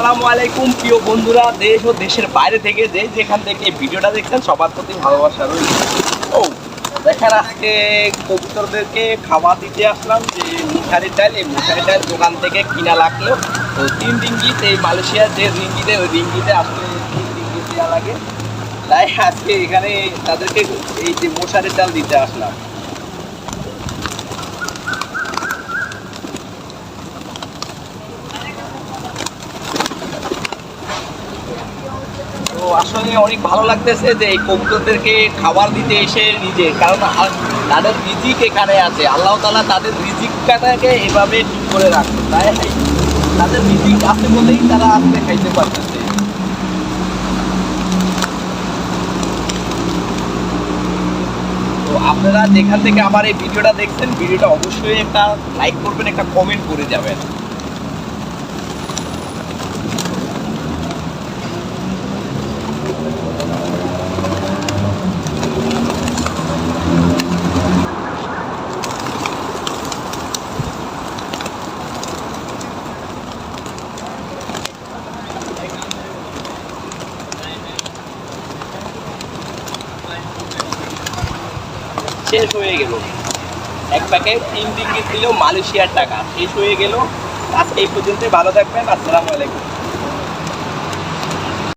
আসসালামু আলাইকুম, প্রিয় বন্ধুরা, দেশ ও দেশের বাইরে থেকে যে যেখান থেকে ভিডিওটা দেখছেন, সবার প্রতি ভালোবাসা রইল। ও দেখেন আজকে কবুতরদেরকে খাবার দিতে আসলাম যে মুখারি ডাল। এই মুখারি ডাল দোকান থেকে কিনা লাগল। তো তিন রিঙ্গিত, এই মালয়েশিয়ার যে রিঙ্গিতে, ওই রিঙ্গিতে আসলে তিন রিঙ্গিত দেওয়া লাগে। তাই আজকে এখানে তাদেরকে এই যে মশারির ডাল দিতে আসলাম। আসলে অনেক ভালো লাগতেছে যে এই কবুতরদেরকে খাবার দিতে এসে নিজে, কারণ তাদের রিজিক এখানে আছে। আল্লাহ তালা তাদের রিজিকটাকে এভাবে ঠিক করে রাখছে। তাই তাদের রিজিক আছে বলেই তারা আজকে খাইতে পারতেছে। তো আপনারা যেখান থেকে আমার এই ভিডিওটা দেখছেন, ভিডিওটা অবশ্যই একটা লাইক করবেন, একটা কমেন্ট করে যাবেন। শেষ হয়ে গেল। এক প্যাকেট তিন দিন দিল মালয়েশিয়ার টাকা শেষ হয়ে গেল। আজকে এই পর্যন্তই। ভালো থাকবেন। আসসালামু আলাইকুম।